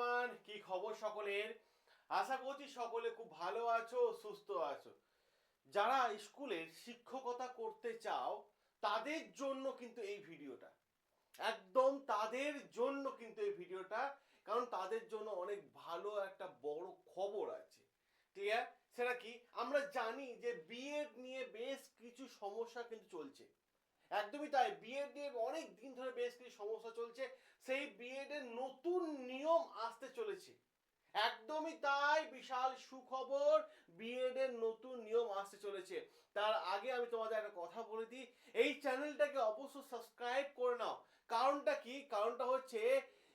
Everyone কি খবর সকলের? আশা করছি সকলে খুব ভালো আছো, সুস্থ আছো। যারা স্কুলের শিক্ষকতা করতে চাও, তাদের জন্য কিন্তু এই ভিডিওটা। একদম তাদের জন্য কিন্তু এই ভিডিওটা, কারণ তাদের জন্য অনেক ভালো একটা বড় খবর আছে। ক্লিয়ার সেটা কি? আমরা জানি যে বিএড নিয়ে বেশ কিছু সমস্যা কিন্তু চলছে। একদমই তাই বিএড নিয়ে অনেক দিন ধরে বেশ কিছু সমস্যা চলছে। সেই বিএড এর নতুন নিয়ম আসতে চলেছে। একদমই তাই বিশাল সুখবর বিএড এর নতুন নিয়ম আসতে চলেছে। তার আগে আমি তোমাদের একটা কথা বলে দিই, এই চ্যানেলটাকে অবশ্যই সাবস্ক্রাইব করে নাও। কারণটা কি? কারণটা হচ্ছে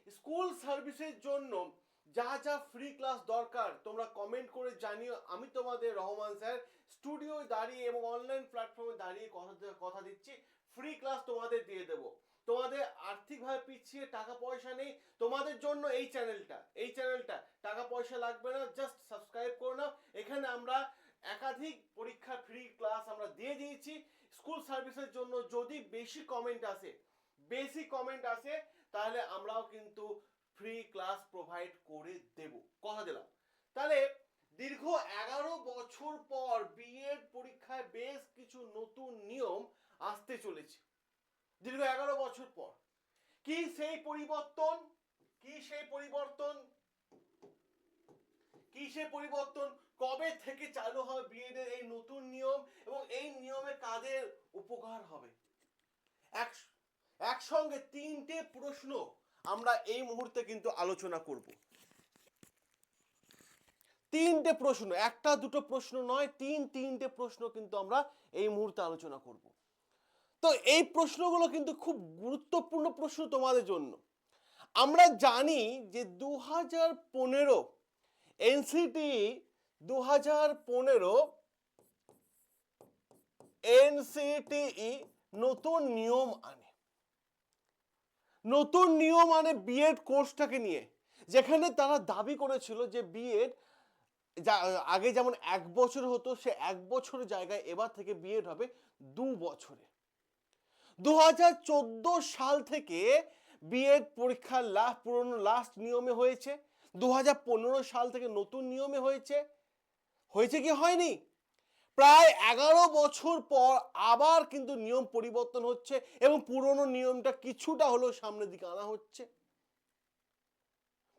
স্কুল সার্ভিসের জন্য যা যা ফ্রি ক্লাস দরকার, তোমরা কমেন্ট করে জানিও। আমি তোমাদের রহমান স্যার স্টুডিও দাঁড়িয়ে এবং অনলাইন প্ল্যাটফর্মে দাঁড়িয়ে কথা কথা দিচ্ছি। ফ্রি ক্লাস তোমাদের দিয়ে দেবো। তোমাদের আর্থিকভাবে পিছিয়ে টাকা পয়সা নেই, তোমাদের জন্য এই চ্যানেলটা এই চ্যানেলটা টাকা পয়সা লাগবে না জাস্ট সাবস্ক্রাইব করে নাও। এখানে আমরা একাধিক পরীক্ষা ফ্রি ক্লাস আমরা দিয়ে দিয়েছি। স্কুল সার্ভিসের জন্য যদি বেশি কমেন্ট আসে, বেশি কমেন্ট আসে, তাহলে আমরাও কিন্তু ফ্রি ক্লাস প্রোভাইড করে দেব। কথা দিলাম। তাহলে দীর্ঘ এগারো বছর পর বিএড পরীক্ষায় বেশ কিছু নতুন নিয়ম আসতে চলেছে। দীর্ঘ এগারো বছর পর। কি সেই পরিবর্তন? কি সেই পরিবর্তন? কি সেই পরিবর্তন? কবে থেকে চালু হবে বিএড এই নতুন নিয়ম এবং এই নিয়মে কাদের উপকার হবে? এক, একসঙ্গে তিনটে প্রশ্ন আমরা এই মুহূর্তে কিন্তু আলোচনা করব। তিনটে প্রশ্ন, একটা দুটো প্রশ্ন নয়, তিন তিনটে প্রশ্ন কিন্তু আমরা এই মুহূর্তে আলোচনা করব। তো এই প্রশ্নগুলো কিন্তু খুব গুরুত্বপূর্ণ প্রশ্ন তোমাদের জন্য। আমরা জানি যে দু হাজার পনেরো এনসিটি দু হাজার পনেরো এনসিটিই নতুন নিয়ম আনে। নতুন নিয়ম আনে বিএড কোর্সটাকে নিয়ে, যেখানে তারা দাবি করেছিল যে বিএড যা, আগে যেমন এক বছর হতো, সে এক বছরের জায়গায় এবার থেকে বিএড হবে দু বছরে। দু হাজার চোদ্দ সাল থেকে বিএড পরীক্ষার লাস্ট পুরনো লাস্ট নিয়মে হয়েছে। দুহাজার পনেরো সাল থেকে নতুন নিয়মে হয়েছে। হয়েছে কি হয়নি? প্রায় এগারো বছর পর আবার কিন্তু নিয়ম পরিবর্তন হচ্ছে এবং পুরনো নিয়মটা কিছুটা হলেও সামনের দিকে আনা হচ্ছে।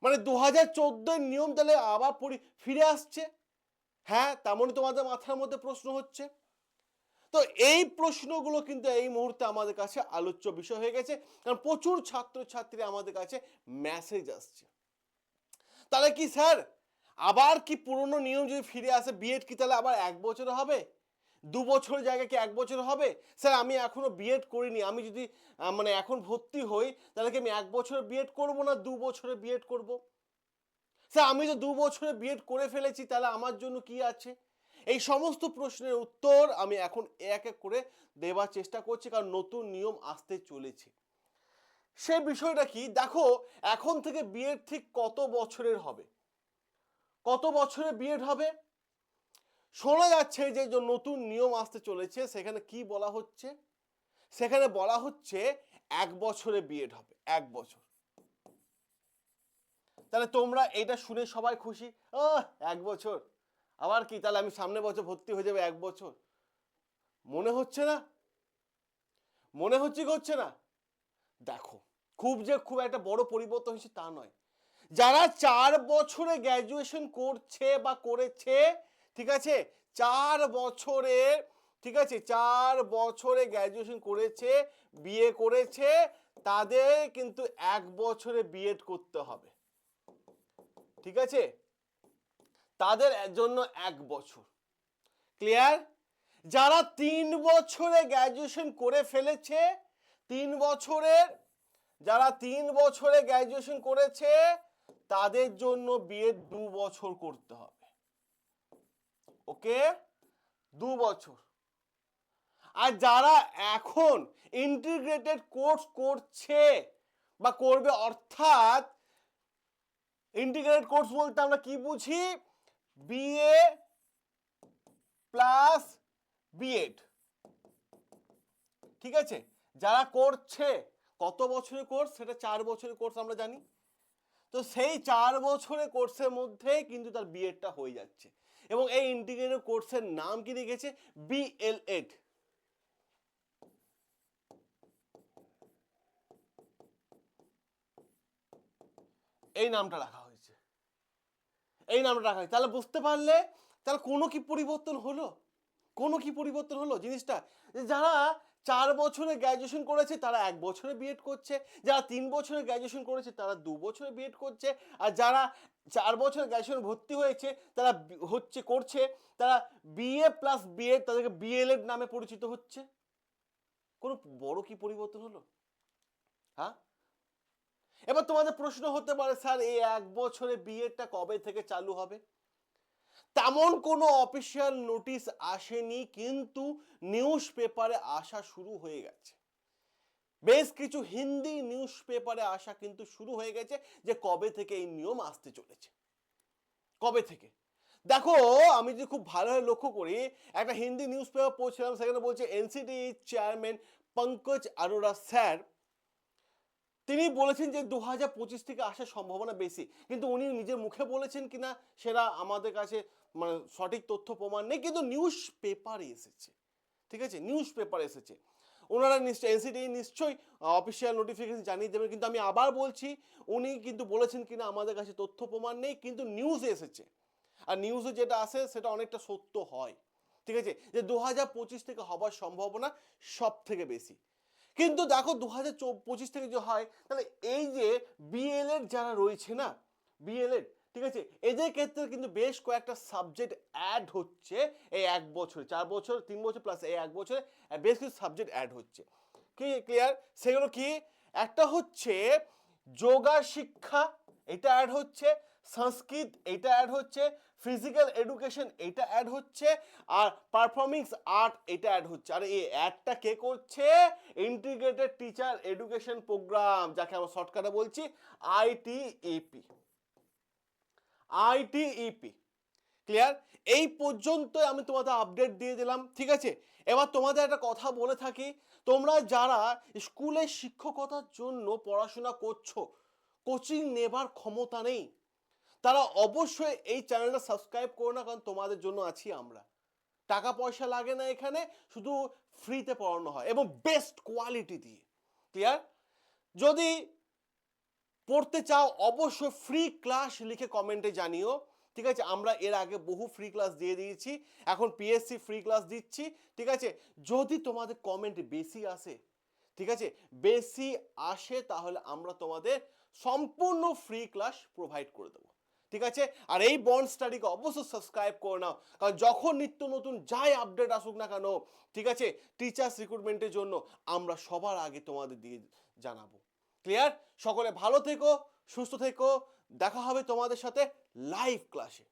মানে দু হাজার চোদ্দোর নিয়ম তাহলে আবার ফিরে আসছে। হ্যাঁ তেমনই তোমাদের মাথার মধ্যে প্রশ্ন হচ্ছে। তো এই প্রশ্নগুলো কিন্তু এই মুহূর্তে আমাদের কাছে আলোচ্য বিষয় হয়ে গেছে। কারণ প্রচুর ছাত্রছাত্রী আমাদের কাছে মেসেজ আসছে। তাহলে কি স্যার, আবার কি পুরনো নিয়ম যদি ফিরে আসে বিএড কি তাহলে আবার এক বছর হবে? দু বছরের জায়গায় কি এক বছর হবে? স্যার, আমি এখনও বিএড করিনি। আমি যদি মানে এখন ভর্তি হই, তাহলে কি আমি এক বছর বিএড করব না দু বছরে বিএড করব? স্যার, আমি তো দু বছরে বিএড করে ফেলেছি, তাহলে আমার জন্য কি আছে? এই সমস্ত প্রশ্নের উত্তর আমি এখন এক এক করে দেওয়ার চেষ্টা করছি, কারণ নতুন নিয়ম আসতে চলেছে। সে বিষয়টা কি? দেখো, এখন থেকে বিয়ের ঠিক কত বছরের হবে? কত বছরে বিএড হবে? শোনা যাচ্ছে যে নতুন নিয়ম আসতে চলেছে, সেখানে কি বলা হচ্ছে? সেখানে বলা হচ্ছে এক বছরে বিএড হবে, এক বছর। তাহলে তোমরা এটা শুনে সবাই খুশি? এক বছর। আবার কি? তাহলে আমি সামনে বছর ভর্তি হয়ে যাবে এক বছর। মনে হচ্ছে না? মনে হচ্ছে কি হচ্ছে না? দেখো, খুব যে খুব একটা বড় পরিবর্তন হয়েছে তা নয়। যারা চার বছরে গ্র্যাজুয়েশন করছে বা করেছে, ঠিক আছে? চার বছরে, ঠিক আছে? চার বছরে গ্র্যাজুয়েশন করেছে বিয়ে করেছে, তাদের কিন্তু এক বছরে বিএড করতে হবে। ঠিক আছে? তাদের জন্য এক বছর। ক্লিয়ার যারা তিন বছরে গ্র্যাজুয়েশন করে ফেলেছে, তিন বছরের, যারা তিন বছরে গ্র্যাজুয়েশন করেছে, তাদের জন্য বিএড দু বছর করতে হবে। ওকে দু বছর। আর যারা এখন ইন্টিগ্রেটেড কোর্স করছে বা করবে, অর্থাৎ ইন্টিগ্রেটেড কোর্স বলতে আমরা কি বুঝি? বিএ প্লাস বিএড ঠিক আছে? যারা করছে, কত বছরের কোর্স সেটা চার বছরের কোর্স আমরা জানি। তো সেই চার বছরে কোর্সের মধ্যে কিন্তু তার বিএডটা হয়ে যাচ্ছে। এবং এই ইন্টিগ্রেটেড কোর্সের নাম কি রেখেছে বিএলএড এই নামটা রাখা এই নামটা রাখা তাহলে বুঝতে পারলে, তাহলে কোনো কি পরিবর্তন হলো? কোনো কি পরিবর্তন হলো? জিনিসটা যারা চার বছরে গ্র্যাজুয়েশন করেছে, তারা এক বছরে বিএড করছে। যারা তিন বছরে গ্র্যাজুয়েশন করেছে, তারা দু বছরে বিএড করছে। আর যারা চার বছরে গ্র্যাজুয়েশন ভর্তি হয়েছে, তারা হচ্ছে, করছে। তারা বিএ প্লাস বিএড তাদেরকে বিএলএড নামে পরিচিত হচ্ছে। কোনো বড় কি পরিবর্তন হলো? হ্যাঁ? এবার তোমাদের প্রশ্ন হতে পারে, স্যার, এই এক বছরে বিএডটা কবে থেকে চালু হবে? তেমন কোনো অফিসিয়াল নোটিশ আসেনি, কিন্তু নিউজ পেপারে আসা শুরু হয়ে গেছে। বেশ কিছু হিন্দি নিউজ পেপারে আসা কিন্তু শুরু হয়ে গেছে যে কবে থেকে এই নিয়ম আসতে চলেছে। কবে থেকে? দেখো, আমি যদি খুব ভালোভাবে লক্ষ্য করি, একটা হিন্দি নিউজ পেপার পড়ছিলাম, সেখানে বলছে NCT chairman Pankaj Arora sir তিনি বলেছেন যে দু হাজার পঁচিশ থেকে আসার সম্ভাবনা বেশি। কিন্তু উনি নিজের মুখে বলেছেন কিনা সেটা আমাদের কাছে মানে সঠিক তথ্য প্রমাণ নেই, কিন্তু নিউজ পেপারে এসেছে। ঠিক আছে? নিউজ পেপারে এসেছে। ওনারা নিশ্চয় এনসিডি নিশ্চয়ই অফিসিয়াল নোটিফিকেশন জানিয়ে দেবেন। কিন্তু আমি আবার বলছি, উনি কিন্তু বলেছেন কিনা আমাদের কাছে তথ্য প্রমাণ নেই, কিন্তু নিউজে এসেছে। আর নিউজে যেটা আসে সেটা অনেকটা সত্য হয়। ঠিক আছে? যে দু হাজার পঁচিশ থেকে হবার সম্ভাবনা সব থেকে বেশি। কিন্তু দেখো দু হাজার পঁচিশ থেকে যে হয়, তাহলে এই যে বিএলএড যারা রয়েছে না বিএলএড ঠিক আছে? এদের ক্ষেত্রে কিন্তু বেশ কয়েকটা সাবজেক্ট অ্যাড হচ্ছে এই এক বছরে। চার বছর, তিন বছর প্লাস এই এক বছরে বেশ কিছু সাবজেক্ট অ্যাড হচ্ছে। কি ক্লিয়ার সেগুলো কি? একটা হচ্ছে যোগা শিক্ষা এটা অ্যাড হচ্ছে সংস্কৃত, এটা অ্যাড হচ্ছে ফিজিক্যাল এডুকেশন এটা অ্যাড হচ্ছে, আর পারফর্মিংস আর্ট এটা অ্যাড হচ্ছে। আর এই অ্যাডটা কে করছে? ইন্টিগ্রেটেড টিচার এডুকেশন প্রোগ্রাম যাকে আমরা শর্টকাটে বলছি আইটিইপি আইটিইপি ক্লিয়ার এই পর্যন্ত আমি তোমাদের আপডেট দিয়ে দিলাম, ঠিক আছে? এবার তোমাদের একটা কথা বলে থাকি, তোমরা যারা স্কুলে শিক্ষকতার জন্য পড়াশোনা করছ কোচিং নেবার ক্ষমতা নেই। তারা অবশ্যই এই চ্যানেলটা সাবস্ক্রাইব করো না, কারণ তোমাদের জন্য আছি আমরা। টাকা পয়সা লাগে না এখানে, শুধু ফ্রিতে পড়ানো হয় এবং বেস্ট কোয়ালিটি দিয়ে। ক্লিয়ার যদি পড়তে চাও, অবশ্যই ফ্রি ক্লাস লিখে কমেন্টে জানিও। ঠিক আছে, আমরা এর আগে বহু ফ্রি ক্লাস দিয়ে দিয়েছি। এখন পিএসসি ফ্রি ক্লাস দিচ্ছি। ঠিক আছে, যদি তোমাদের কমেন্ট বেশি আসে, ঠিক আছে, বেশি আসে, তাহলে আমরা তোমাদের সম্পূর্ণ ফ্রি ক্লাস প্রোভাইড করে দেবো। ঠিক আছে? আর এই বন্ড স্টাডিকে অবশ্যই সাবস্ক্রাইব করে নাও। কারণ যখন নিত্য নতুন যাই আপডেট আসুক না কেন, ঠিক আছে? টিচার্স রিক্রুটমেন্টের জন্য আমরা সবার আগে তোমাদের দিয়ে জানাব। ক্লিয়ার সকলে ভালো থেকো, সুস্থ থেকো। দেখা হবে তোমাদের সাথে লাইভ ক্লাসে